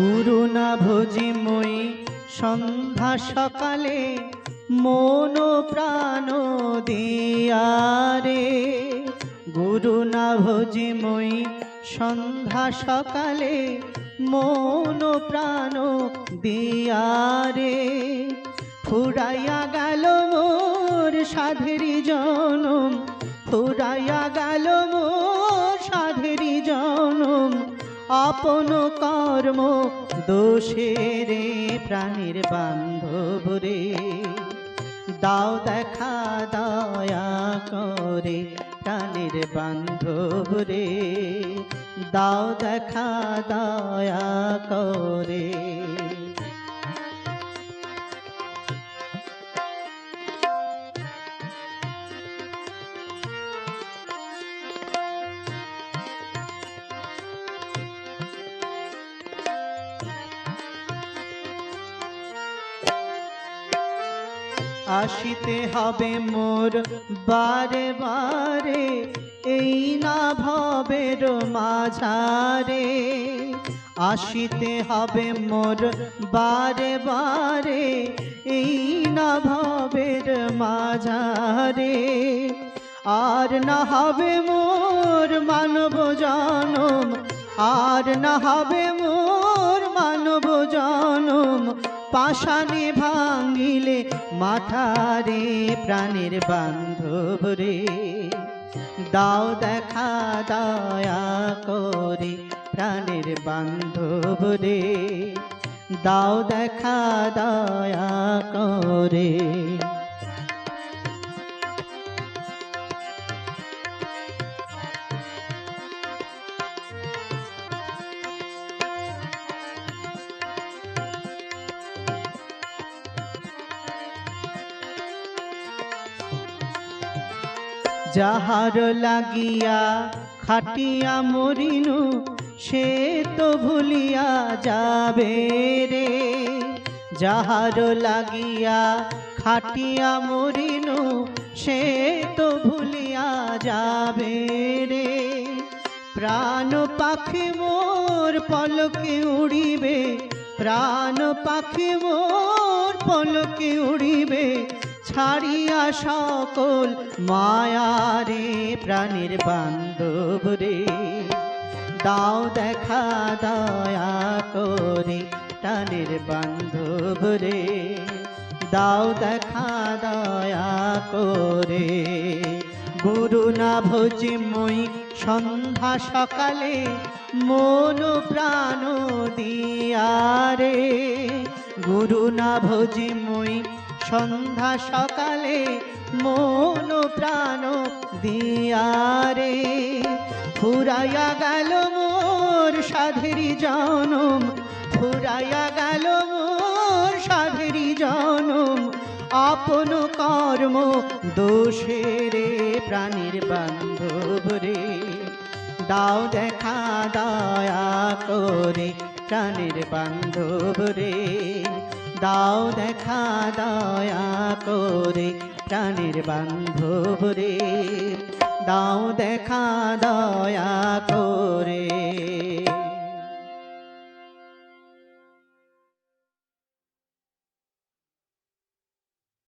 গুরু না ভোজি মই সন্ধ্যা সকালে মন প্রাণ দিয়ারে গুরু না ভোজি মই সন্ধ্যা সকালে মন প্রাণ দিয়ারে ফুরাইয়া গেল মোর সাধেরি জনম, ফুরাইয়া গেল মোর সাধেরি জনম। আপন কর্ম দোষে রে প্রাণীর বান্ধব রে। দাও দেখা, দয়া করে প্রাণীর বান্ধব রে। দাও দেখা, দয়া করে আসিতে হবে মোর বারে বারে, এই না ভবের মাঝারে। আসিতে হবে মোর বারে বারে, এই না ভবের মাঝারে। আর না হবে মোর মানব জনম, আর না হবে মোর পাশানে ভাঙিলে মাথারে প্রাণের বান্ধব রে। দাও দেখা, দয়া করে প্রাণের বান্ধব রে। দাও দেখা, দয়া করে যাহার লাগিয়া খাটিয়া মরিনু, সে তো ভুলিয়া যাবে রে। যাহার লাগিয়া খাটিয়া মরিনু, সে তো ভুলিয়া যাবে রে। প্রাণ পাখি মোর পলকে উড়িবে, প্রাণ পাখি মোর পলকে উড়িবে ছাড়িয়া সকল মায়ারে প্রাণীর বান্ধব রে। দাও দেখা, দয়া করে প্রাণীর বান্ধব রে। দাও দেখা, দয়া করে। গুরু না ভোজি মই সন্ধ্যা সকালে মন প্রাণ দিয়ারে গুরু না ভোজি মই সন্ধ্যা সকালে মন প্রাণ দিয়ারে ফুরাইয়া গেল মোর সাধেরি জনম, ফুরাইয়া গেল মোর সাধেরি জনম। আপন কর্ম দোষে রে প্রাণীর বান্ধব রে। দাও দেখা দয়া করে প্রাণীর বান্ধব রে। দাও দেখা দয়া করে প্রাণীর বান্ধব রে। দাও দেখা দয়া করে